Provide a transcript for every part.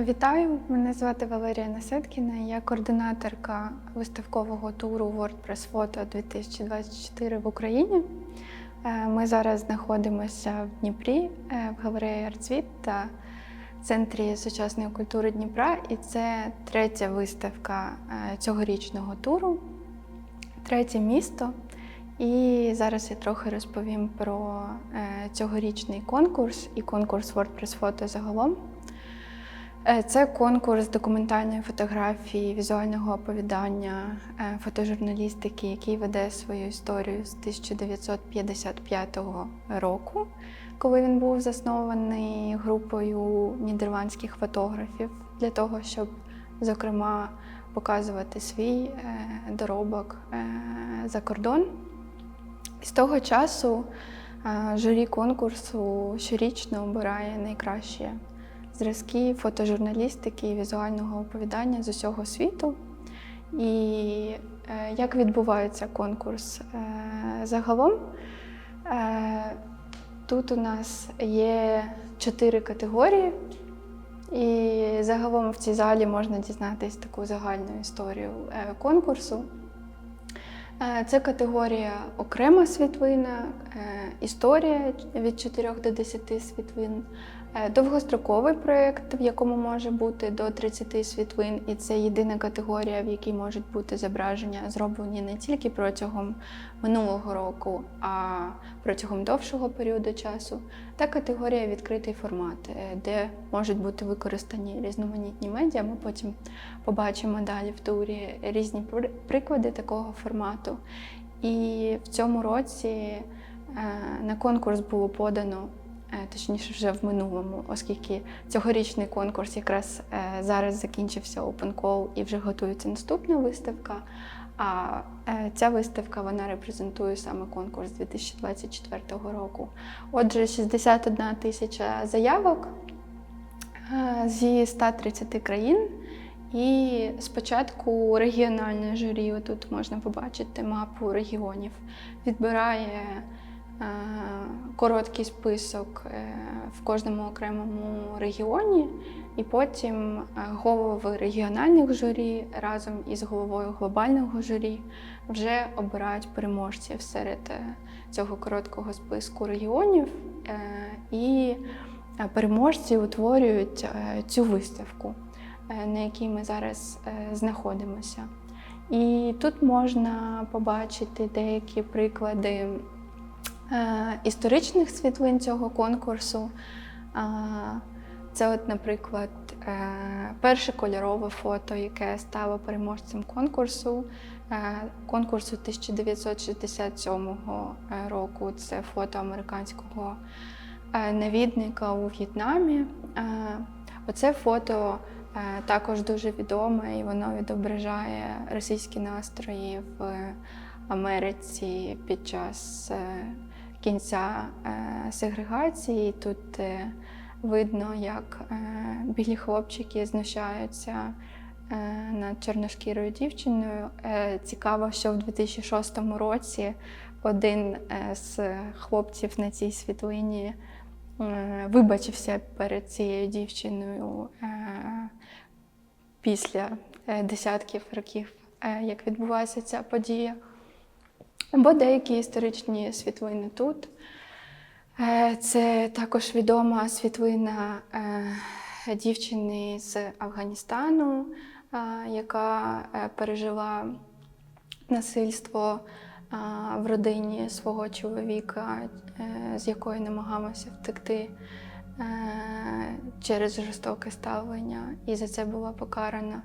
Вітаю, мене звати Валерія Насеткіна. Я координаторка виставкового туру WordPress Photo 2024 в Україні. Е, Ми зараз знаходимося в Дніпрі, е, в галереї «Арцвіт» та центрі сучасної культури Дніпра. І це третя виставка е, цьогорічного туру, третє місто. І зараз я трохи розповім про цьогорічний конкурс і конкурс WordPress Photo загалом. Е, Це конкурс документальної фотографії, візуального оповідання, е, фотожурналістики, який веде свою історію з 1955 року, коли він був заснований групою нідерландських фотографів для того, щоб, зокрема, показувати свій е, доробок за кордон. З того часу журі конкурсу щорічно обирає найкращі зразки фотожурналістики і візуального оповідання з усього світу. І е, як відбувається конкурс е, загалом? Е, тут у нас є чотири категорії, і загалом в цій залі можна дізнатись таку загальну історію конкурсу. Це категорія окрема світлина, історія від 4 до 10 світлин, довгостроковий проєкт, в якому може бути до 30 світлин, і це єдина категорія, в якій можуть бути зображення, зроблені не тільки протягом минулого року, а протягом довшого періоду часу, та категорія відкритий формат, е, де можуть бути використані різноманітні медіа. Ми потім побачимо далі в турі різні при- приклади такого формату. І в цьому році е, на конкурс було подано, е, точніше, вже в минулому, оскільки цьогорічний конкурс якраз е, зараз закінчився Open Call і вже готується наступна виставка. А е, ця виставка вона репрезентує саме конкурс 2024 року. Отже, 61 тисяча заявок е, зі 130 країн. І спочатку регіональне журі, тут можна побачити мапу регіонів, відбирає е, короткий список е, в кожному окремому регіоні, і потім е, голови регіональних журі разом із головою глобального журі вже обирають переможців серед е, цього короткого списку регіонів. І переможці утворюють цю виставку на якій ми зараз знаходимося. І тут можна побачити деякі приклади історичних світлин цього конкурсу. Це, от, наприклад, е, перше кольорове фото, яке стало переможцем конкурсу. е, Конкурсу 1967 е, року. Це фото американського е, навідника у В'єтнамі. Е, Оце фото е, також дуже відоме, і воно відображає російські настрої в Америці під час е, кінця е, сегрегації. Тут е, видно, як е, білі хлопчики знущаються над чорношкірою дівчиною. Цікаво, що в 2006 році один з хлопців на цій світлині вибачився перед цією дівчиною після десятків років, як відбулася ця подія. Або деякі історичні світлини тут. Е, Це також відома світлина е, дівчини з Афганістану, е, яка пережила насильство в родині свого чоловіка, з якої намагалася втекти через жорстоке ставлення, і за це була покарана.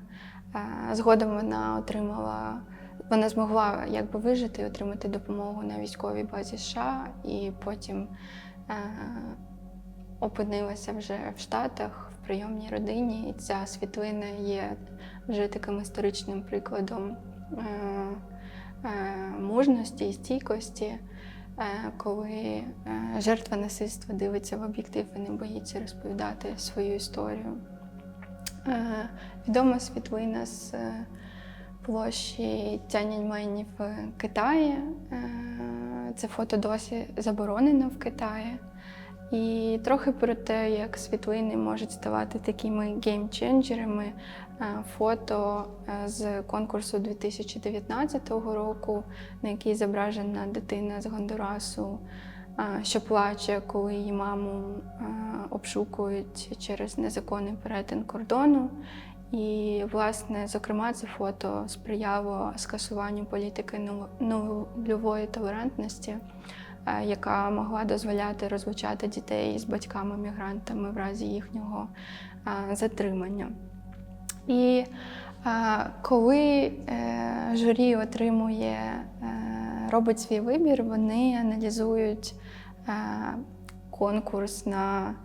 Згодом вона отримала, вона змогла якби вижити і отримати допомогу на військовій базі США, і потім е, опинилася вже в Штатах в прийомній родині. І ця світлина є вже таким історичним прикладом е, е, мужності і стійкості, е, коли е, жертва насильства дивиться в об'єктив і не боїться розповідати свою історію. Е, Відома світлина з е, площі Тяньаньмені в Китаї. Е, Це фото досі заборонено в Китаї. І трохи про те, як світлини можуть ставати такими геймченджерами. Е, Фото е, з конкурсу 2019 року, на якій зображена дитина з Гондурасу, що плаче, коли її маму обшукують через незаконний перетин кордону. І, власне, зокрема, це фото сприяло скасуванню політики нуль- нульової толерантності, е, яка могла дозволяти розлучати дітей з батьками-мігрантами в разі їхнього е, затримання. І е, коли журі отримує, робить свій вибір, вони аналізують конкурс на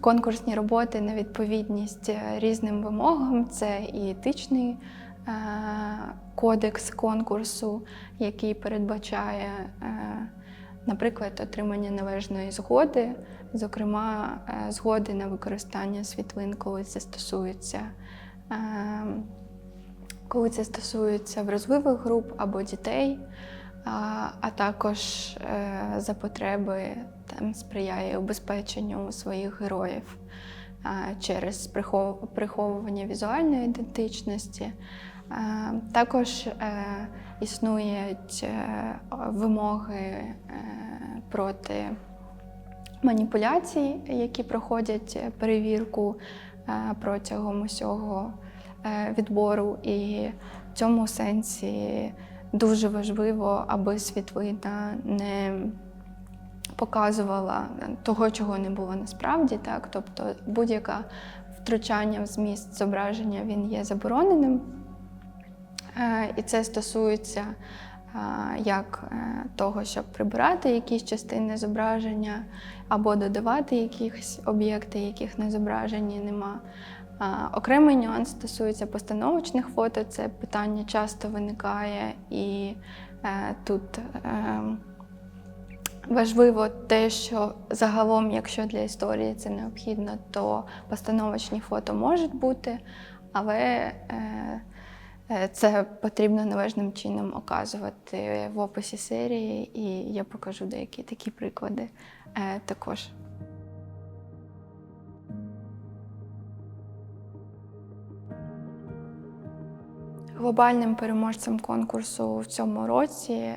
конкурсні роботи на відповідність е, різним вимогам. Це і етичний е, кодекс конкурсу, який передбачає, е, наприклад, отримання належної згоди, зокрема, згоди на використання світлин, коли це стосується. е, Коли це стосується вразливих груп або дітей, а, також е, за потреби там сприяє убезпеченню своїх героїв через прихов- приховування візуальної ідентичності. Також е, існують е, вимоги проти маніпуляцій, які проходять перевірку протягом усього відбору. І в цьому сенсі дуже важливо, аби світлина не показувала того, чого не було насправді. Так? Тобто будь-яке втручання в зміст зображення він є забороненим. Е, І це стосується е, як е, того, щоб прибирати якісь частини зображення або додавати якісь об'єкти, яких на зображенні нема. Окремий нюанс стосується постановочних фото. Це питання часто виникає, і е, тут е, важливо те, що загалом, якщо для історії це необхідно, то постановочні фото можуть бути, але е, е, це потрібно належним чином оказувати в описі серії, і я покажу деякі такі приклади е, також. Глобальним переможцем конкурсу в цьому році е,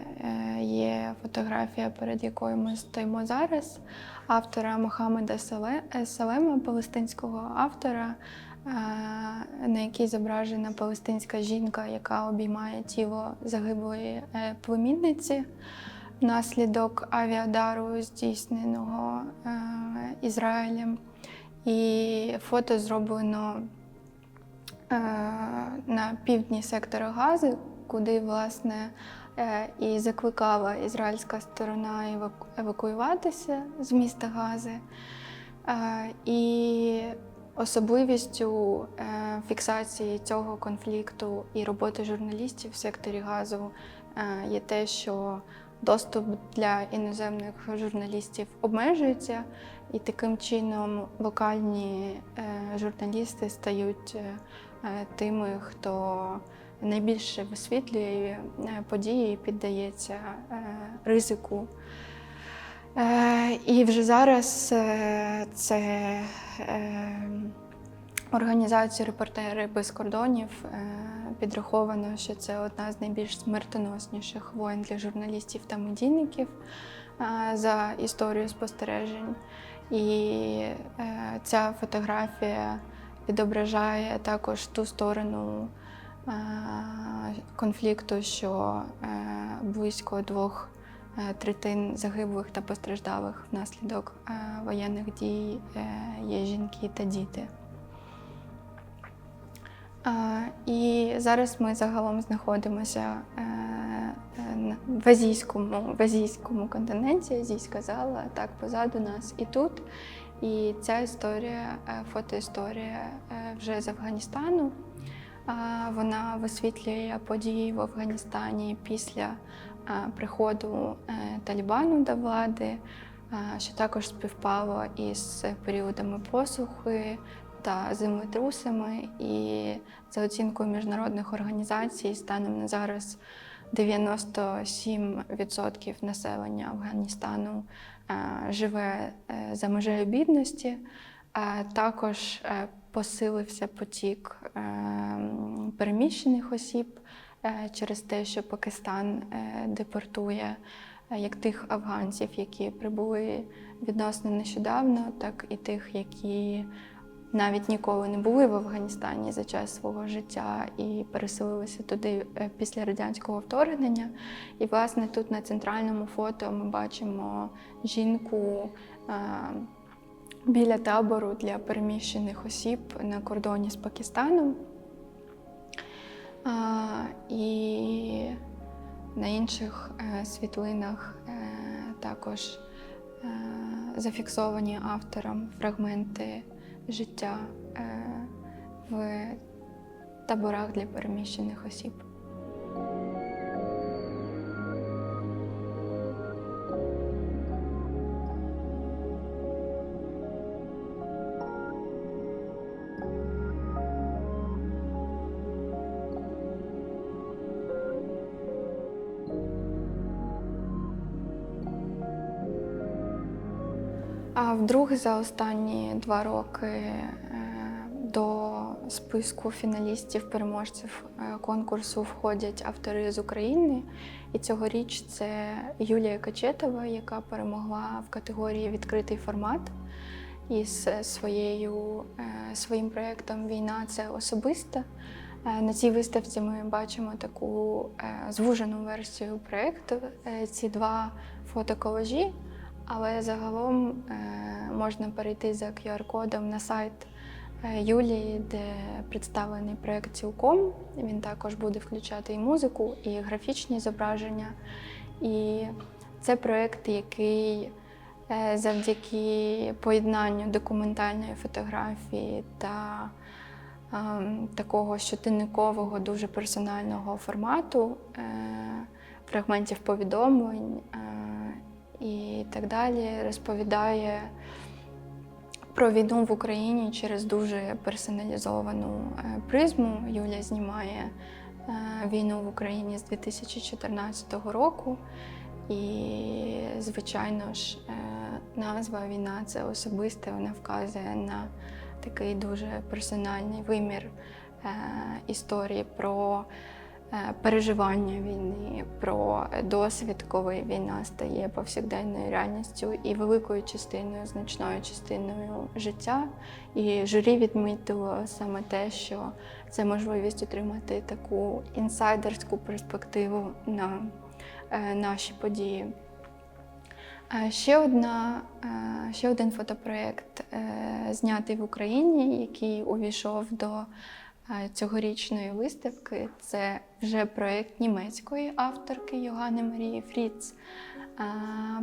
є фотографія, перед якою ми стоїмо зараз, автора Мохаммеда Сале- Салема, палестинського автора, е, на якій зображена палестинська жінка, яка обіймає тіло загиблої е, племінниці внаслідок авіадару, здійсненого е, Ізраїлем. І фото зроблено е, на півдні сектора Гази, куди власне е, і закликала ізраїльська сторона евакуюватися з міста Гази. Е, І особливістю е, фіксації цього конфлікту і роботи журналістів в секторі газу е, є те, що доступ для іноземних журналістів обмежується, і таким чином локальні е, журналісти стають е, е, тими, хто найбільше висвітлює е, події і піддається е, ризику. Е, І вже зараз е, це е, організація Репортери без кордонів е, підраховано, що це одна з найбільш смертоносніших воєн для журналістів та медійників е, за історію спостережень. І е, ця фотографія відображає також ту сторону е, конфлікту, що е, близько двох е, третин загиблих та постраждалих внаслідок воєнних дій є жінки та діти. І зараз ми загалом знаходимося на- в азійському, в азійському континенті, азійська зала, так позаду нас і тут. І ця історія, е, фотоісторія е, вже з Афганістану. Вона висвітлює події в Афганістані після е, приходу Талібану до влади, що також співпало із періодами посухи та землетрусами. І за оцінкою міжнародних організацій, станом на зараз 97% населення Афганістану живе е, за межею бідності. Е, Також е, посилився потік е, переміщених осіб е, через те, що Пакистан е, депортує е, як тих афганців, які прибули відносно нещодавно, так і тих, які навіть ніколи не були в Афганістані за час свого життя і переселилися туди е, після радянського вторгнення. І, власне, тут на центральному фото ми бачимо жінку. е, Біля табору для переміщених осіб на кордоні з Пакистаном. А, і на інших е, світлинах е, також е, зафіксовані автором фрагменти життя е, в таборах для переміщених осіб. А вдруге за останні два роки е, до списку фіналістів, переможців е, конкурсу входять автори з України. І цьогоріч це Юлія Качетова, яка перемогла в категорії Відкритий формат із своєю, е, своїм проєктом Війна це особиста. На цій виставці ми бачимо таку звужену версію проєкту. Ці два фотоколажі, але загалом е, можна перейти за QR-кодом на сайт е, Юлії, де представлений проєкт цілком. Він також буде включати і музику, і графічні зображення. І це проєкт, який е, завдяки поєднанню документальної фотографії та ем, такого щотинникового, дуже персонального формату, фрагментів повідомлень і так далі, розповідає про війну в Україні через дуже персоналізовану е, призму. Юля знімає е, війну в Україні з 2014 року. І, звичайно ж, е, назва війна це особисте, вона вказує на такий дуже персональний вимір історії про переживання війни, про досвід, коли війна стає повсякденною реальністю і великою частиною, значною частиною життя. І журі відмітило саме те, що це можливість отримати таку інсайдерську перспективу на е, наші події. Е, Ще, одна, е, ще один фотопроєкт е, знятий в Україні, який увійшов до е, цьогорічної виставки. Це вже проєкт німецької авторки Йоганни Марії Фріц,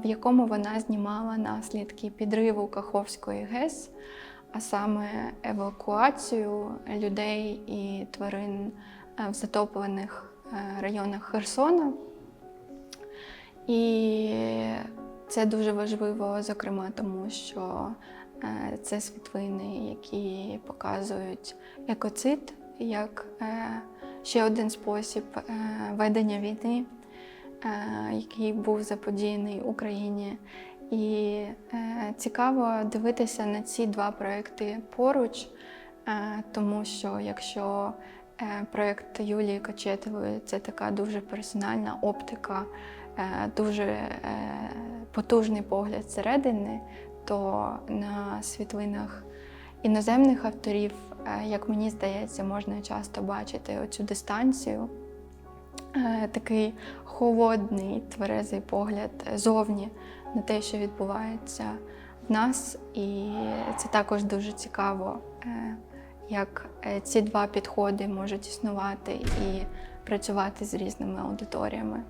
в якому вона знімала наслідки підриву Каховської ГЕС, а саме евакуацію людей і тварин в затоплених районах Херсона. І це дуже важливо, зокрема, тому що це світлини, які показують екоцид як е, ще один спосіб е, ведення війни, е, який був заподіяний Україні. І е, цікаво дивитися на ці два проекти поруч, е, тому що якщо е, проєкт Юлії Кочетової це така дуже персональна оптика, е, дуже е, потужний погляд зсередини, то на світлинах іноземних авторів, е, як мені здається, можна часто бачити оцю дистанцію, е, такий холодний, тверезий погляд зовні на те, що відбувається в нас. І це також дуже цікаво, е, як ці два підходи можуть існувати і працювати з різними аудиторіями.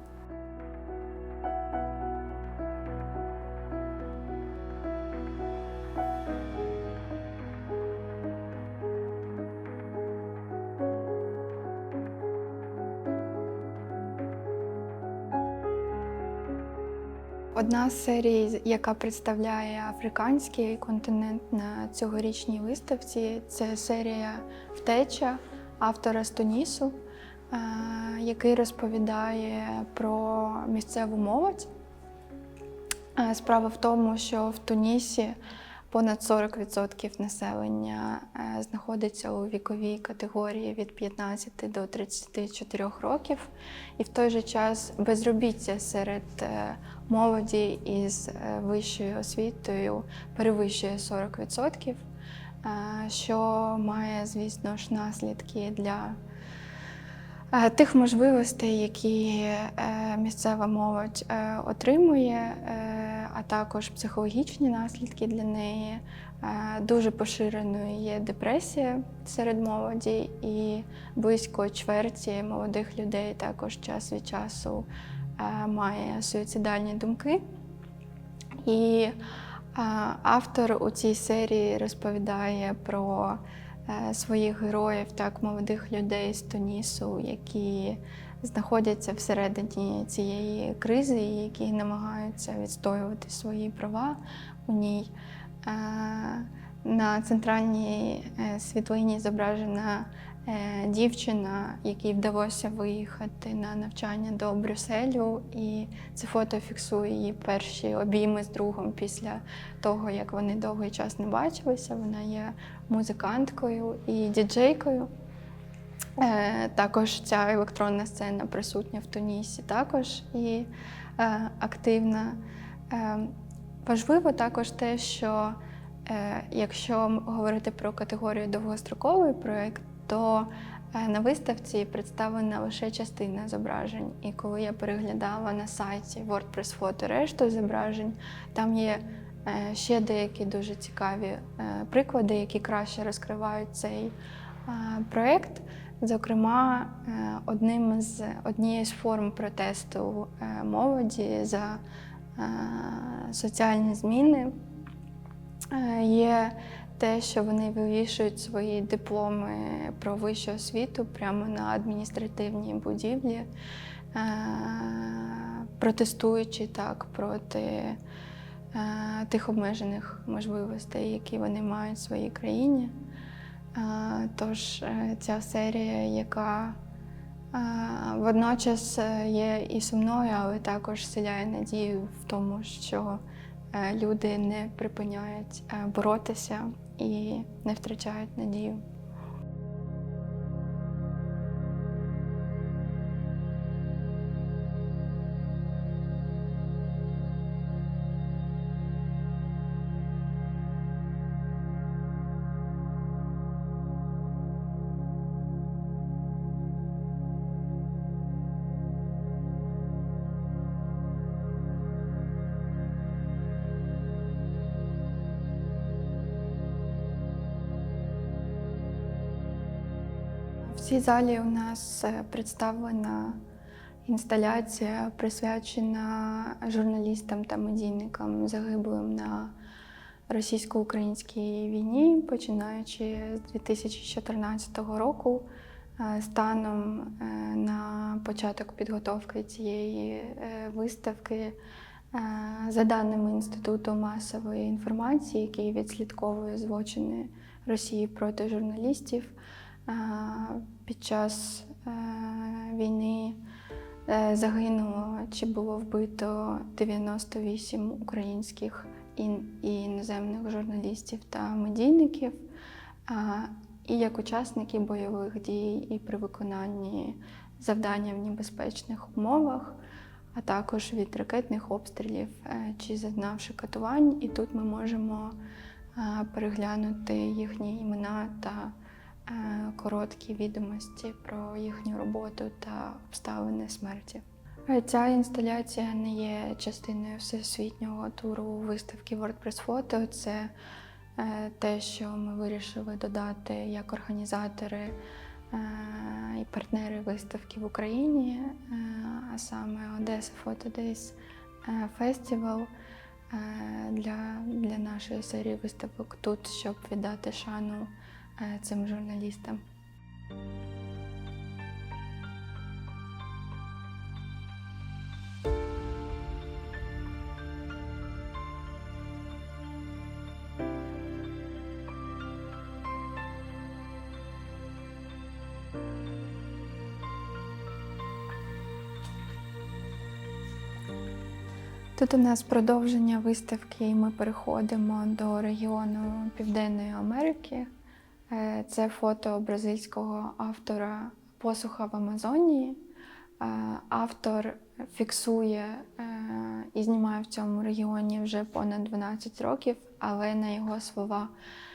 Одна з серій, яка представляє африканський континент на цьогорічній виставці, це серія Втеча автора з Тунісу, е, який розповідає про місцеву молодь, Е, Справа в тому, що в Тунісі понад 40% населення е, знаходиться у віковій категорії від 15 до 34 років, і в той же час безробіття серед е, молоді із е, вищою освітою перевищує 40%, е, що має, звісно ж, наслідки для тих можливостей, які е, місцева молодь е, отримує, е, а також психологічні наслідки для неї. Е, Дуже поширеною є депресія серед молоді, і близько чверті молодих людей також час від часу е, має суїцидальні думки. І е, автор у цій серії розповідає про е, своїх героїв, так, молодих людей з Тунісу, які знаходяться всередині цієї кризи, і які намагаються відстоювати свої права у ній. Е, На центральній е, світлині зображена е, дівчина, якій вдалося виїхати на навчання до Брюсселю, і це фото фіксує її перші обійми з другом після того, як вони довгий час не бачилися. Вона є музиканткою і діджейкою. Е, Також ця електронна сцена присутня в Тунісі також і е, активна. Е, Важливо також те, що е, якщо говорити про категорію довгостроковий проєкт, то е, на виставці представлена лише частина зображень. І коли я переглядала на сайті WordPress фото решту зображень, там є е, ще деякі дуже цікаві е, приклади, які краще розкривають цей проєкт. Зокрема, одним з однією з форм протесту молоді за соціальні зміни є те, що вони вивішують свої дипломи про вищу освіту прямо на адміністративній будівлі, е, протестуючи так проти е, тих обмежених можливостей, які вони мають в своїй країні. Е, Тож ця серія, яка водночас є і сумною, але також селяє надію в тому, що люди не припиняють боротися і не втрачають надію. Цій залі у нас е, представлена інсталяція, присвячена журналістам та медійникам, загиблим на російсько-українській війні, починаючи з 2014 року. Е, Станом е, на початок підготовки цієї виставки, за даними Інституту масової інформації, який відслідковує злочини Росії проти журналістів, під час е, війни е, загинуло чи було вбито 98 українських і іноземних журналістів та медійників. І як учасники бойових дій, і при виконанні завдання в небезпечних умовах, а також від ракетних обстрілів е, чи зазнавши катувань. І тут ми можемо переглянути їхні імена та короткі відомості про їхню роботу та обставини смерті. Е, Ця інсталяція не є частиною всесвітнього туру виставки WordPress Photo. Це е, те, що ми вирішили додати як організатори е, і партнери виставки в Україні, е, а саме Одеса Photo Days е, Festival е, для, для нашої серії виставок тут, щоб віддати шану е, Е, цим журналістам. Тут у нас продовження виставки, і ми переходимо до регіону Південної Америки. Е, Це фото бразильського автора посуха в Амазонії. Е, Автор фіксує е, і знімає в цьому регіоні вже понад 12 років, але на його слова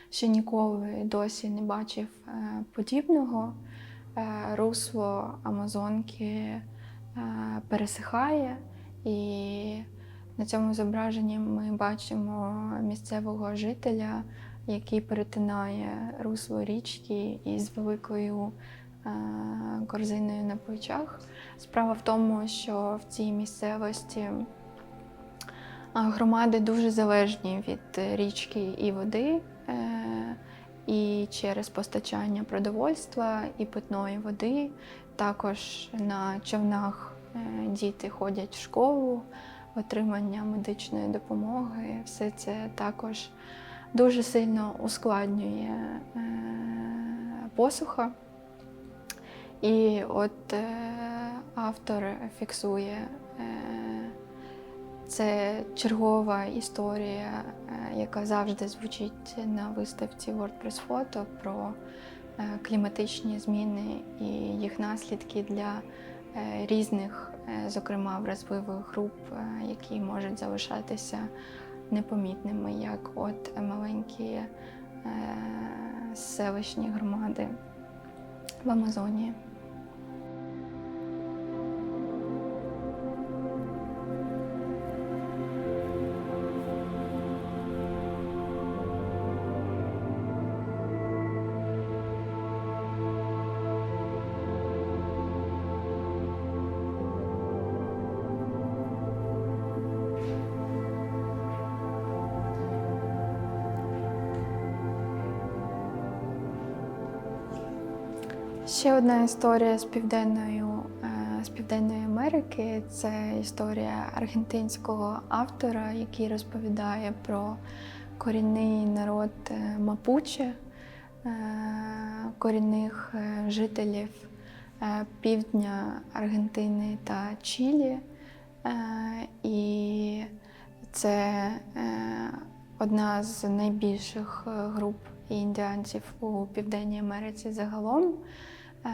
ще ніколи досі не бачив подібного. Русло Амазонки пересихає, і на цьому зображенні ми бачимо місцевого жителя, який перетинає русло річки із великою е, корзиною на плечах. Справа в тому, що в цій місцевості е, громади дуже залежні від річки і води. е, І через постачання продовольства і питної води. Також на човнах діти ходять в школу, отримання медичної допомоги. Все це також дуже сильно ускладнює е, посуха. І от е, автор фіксує, е, це чергова історія, яка завжди звучить на виставці WordPress Photo про кліматичні зміни і їх наслідки для різних, зокрема вразливих груп, які можуть залишатися непомітними, як от маленькі е, селищні громади в Амазонії. Одна історія з південною е, з Південної Америки це історія аргентинського автора, який розповідає про корінний народ е, Мапуче, е, корінних жителів півдня Аргентини та Чилі. І це одна з найбільших груп індіанців у Південній Америці загалом. Е,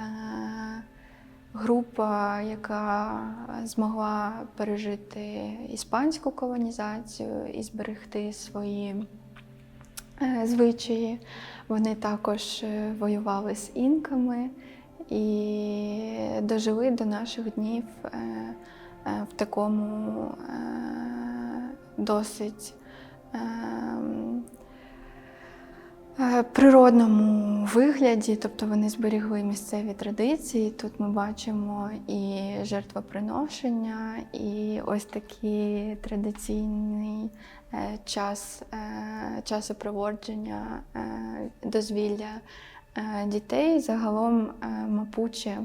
Група, яка змогла пережити іспанську колонізацію і зберегти свої е, звичаї. Вони також е, воювали з інками і дожили до наших днів в такому досить ем, природному вигляді, тобто вони зберігли місцеві традиції. Тут ми бачимо і жертвоприношення, і ось такий традиційний е, час е, часопроводження е, дозвілля е, дітей. Загалом е, мапуче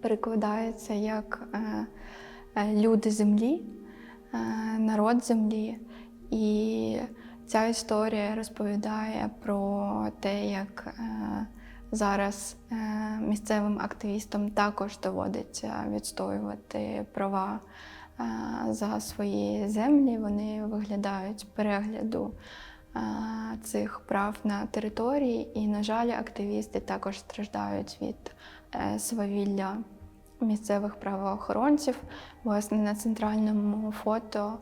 перекладається як е, е, люди землі, е, народ землі. І ця історія розповідає про те, як е, зараз е, місцевим активістам також доводиться відстоювати права е, за свої землі. Вони виглядають перегляду цих прав на території, і, на жаль, активісти також страждають від свавілля місцевих правоохоронців. Власне, на центральному фото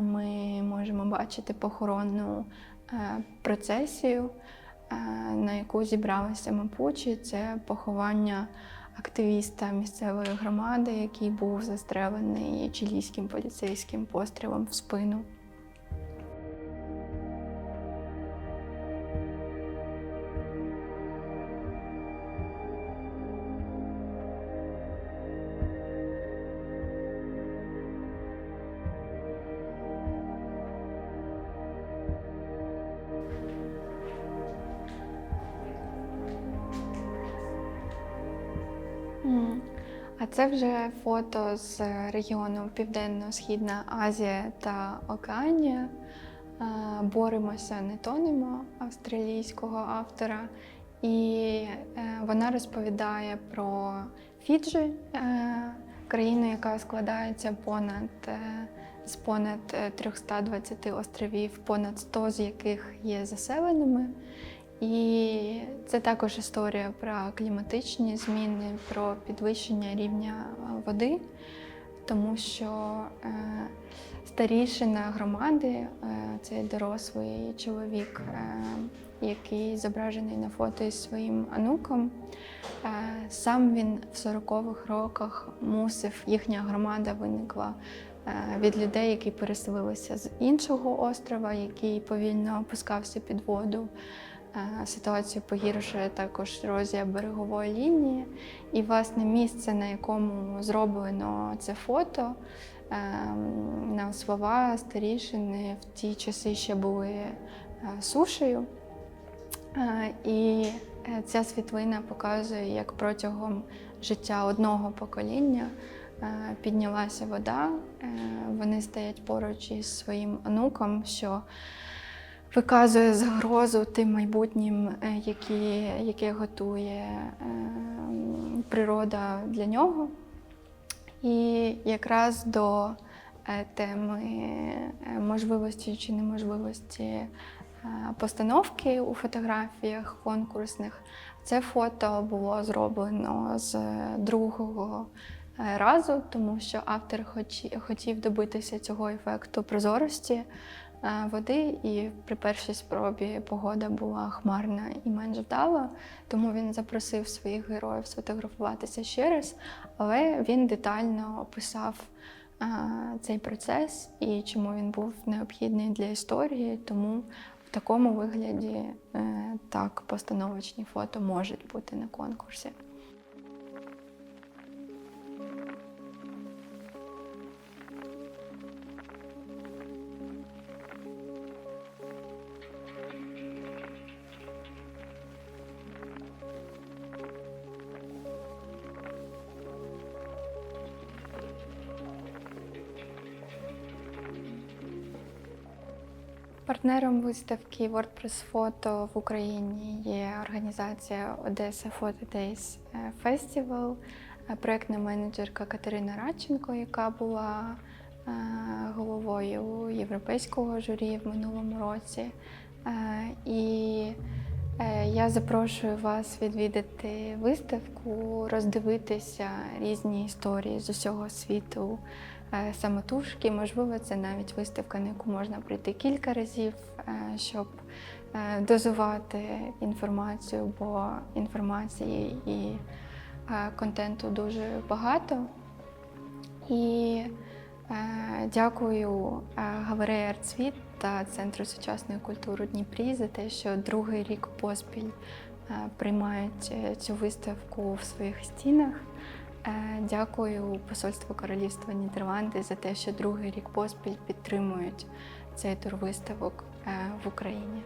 ми можемо бачити похоронну е, процесію, е, на яку зібралися мапучі. Це поховання активіста місцевої громади, який був застрелений чилійським поліцейським пострілом в спину. Це вже фото з регіону Південно-Східна Азія та Океанія. Е, Боремося, не тонемо австралійського автора. І е, вона розповідає про Фіджі, е, країну, яка складається понад з понад е, 320 островів, понад 100 з яких є заселеними. І це також історія про кліматичні зміни, про підвищення рівня води, тому що е, старішина громади, е, це дорослий чоловік, е, який зображений на фото із своїм онуком. Сам він в 40-х роках мусив, їхня громада виникла від людей, які переселилися з іншого острова, який повільно опускався під воду. Е, Ситуацію погіршує також ерозія берегової лінії. І, власне, місце, на якому зроблено це фото, е, на слова старішини в ті часи ще були е, сушею. Е, І ця світлина показує, як протягом життя одного покоління піднялася вода. Вони стоять поруч із своїм онуком, що виказує загрозу тим майбутнім, е, які, яке готує е, природа для нього. І якраз до е, теми можливості чи неможливості постановки у фотографіях конкурсних. Це фото було зроблено з другого разу, тому що автор хочі- хотів добитися цього ефекту прозорості води, і при першій спробі погода була хмарна і менш вдала, тому він запросив своїх героїв сфотографуватися ще раз, але він детально описав е, цей процес і чому він був необхідний для історії. Тому в такому вигляді е, так постановочні фото можуть бути на конкурсі. Партнером виставки WordPress Photo в Україні є організація Odessa Photo Days е, Festival, е, проєктна менеджерка Катерина Радченко, яка була е, головою європейського журі в минулому році. І я запрошую вас відвідати виставку, роздивитися різні історії з усього світу е, самотужки. Можливо, це навіть виставка, на яку можна прийти кілька разів, е, щоб е, дозувати інформацію, бо інформації і е, контенту дуже багато. І е, дякую е, галереї «Артсвіт» та Центру сучасної культури Дніпрі за те, що другий рік поспіль е, приймають е, цю виставку в своїх стінах. Е, Дякую Посольству Королівства Нідерланди за те, що другий рік поспіль підтримують цей тур виставок е, в Україні.